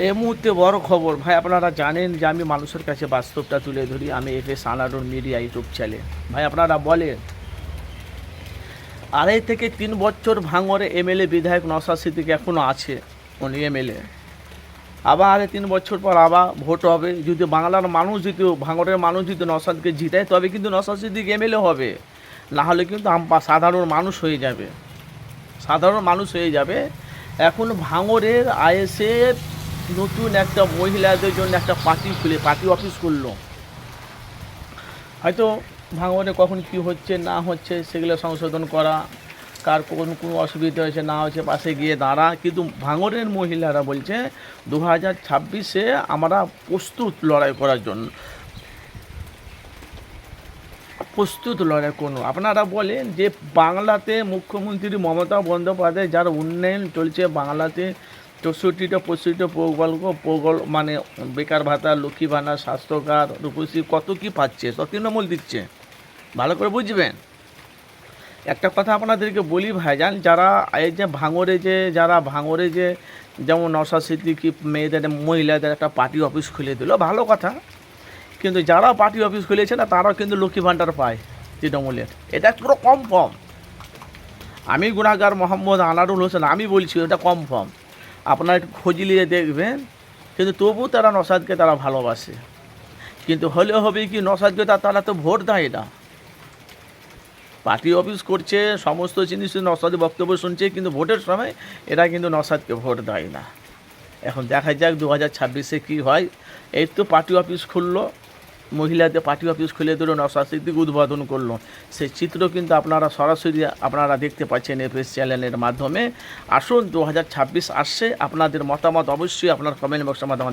এই মুহূর্তে বড় খবর। ভাই, আপনারা জানেন যে আমি মানুষের কাছে বাস্তবটা তুলে ধরি। আমি এফ এস আনারুন মিডিয়া ইউটিউব চ্যানেল ভাই, আপনারা বলেন, আড়াই থেকে তিন বছর ভাঙরে এমএলএ বিধায়ক নসাদ সিদ্দিক এখনও আছে, উনি এমএলএ। আবার আরে তিন বছর পর আবার ভোট হবে। যদি বাংলার মানুষ যদি ভাঙরের মানুষ যদি নসাদকে জিতায়, তবে কিন্তু নসাদ সিদ্দিক এমএলএ হবে। না হলে কিন্তু সাধারণ মানুষ হয়ে যাবে। সাধারণ মানুষ হয়ে যাবে। এখন ভাঙরের আইএসএফ নতুন একটা মহিলাদের জন্য একটা পার্টি খুলে, পার্টি অফিস করল হয়তো ভাঙরে কখন কি হচ্ছে, না হচ্ছে, সেগুলো সংশোধন করা, কার কোন, কোনো অসুবিধা হয়েছে, না হচ্ছে পাশে গিয়ে দাঁড়া। কিন্তু ভাঙরের মহিলারা বলছে দু হাজার ছাব্বিশে আমরা প্রস্তুত লড়াই করার জন্য প্রস্তুত লড়াই কোনো। আপনারা বলেন যে বাংলাতে মুখ্যমন্ত্রী মমতা বন্দ্যোপাধ্যায়, যার উন্নয়ন চলছে বাংলাতে চৌষট্টিটা, পঁয়ষট্টিটা প্রকল্প প্রকল্প মানে বেকার ভাতা, লক্ষ্মী ভাণ্ডার স্বাস্থ্যকার রূপশ্রী কত কি পাচ্ছে সব তৃণমূল দিচ্ছে। ভালো করে বুঝবেন? একটা কথা আপনাদেরকে বলি ভাইজান, যারা এই যে ভাঙরে যে, যারা ভাঙরে যে, যেমন নশা সিদ্দিকি মেয়েদের, মহিলাদের একটা পার্টি অফিস খুলে দিল, ভালো কথা। কিন্তু যারা পার্টি অফিস খুলেছে না, তারাও কিন্তু লক্ষ্মী ভাণ্ডার পায় তৃণমূলের। এটা পুরো কম ফর্ম আমি গুণাগার মোহাম্মদ আনারুল হোসেন, আমি বলছি, এটা কম ফর্ম আপনারা একটু খোঁজ নিয়ে দেখবেন। কিন্তু তবু তারা নসাদকে তারা ভালোবাসে। কিন্তু হলে হবে কি, নসাদকে তারা তো ভোট দেয় না। পার্টি অফিস করছে, সমস্ত জিনিস নসাদের বক্তব্য শুনছে, কিন্তু ভোটের সময় এরা কিন্তু নসাদকে ভোট দেয় না। এখন দেখা যাক দু হাজার ছাব্বিশে কী হয়। এই তো পার্টি অফিস খুললো। মহিলাদের পার্টি অফিস খুলে দিল নসাদ সিদ্দিক উদ্বোধন করল। সেই চিত্র কিন্তু আপনারা সরাসরি আপনারা দেখতে পাচ্ছেন এফএস চ্যানেলের মাধ্যমে। আসুন, দু হাজার ছাব্বিশ আসছে, আপনাদের মতামত অবশ্যই আপনার কমেন্ট বক্সের মাধ্যমে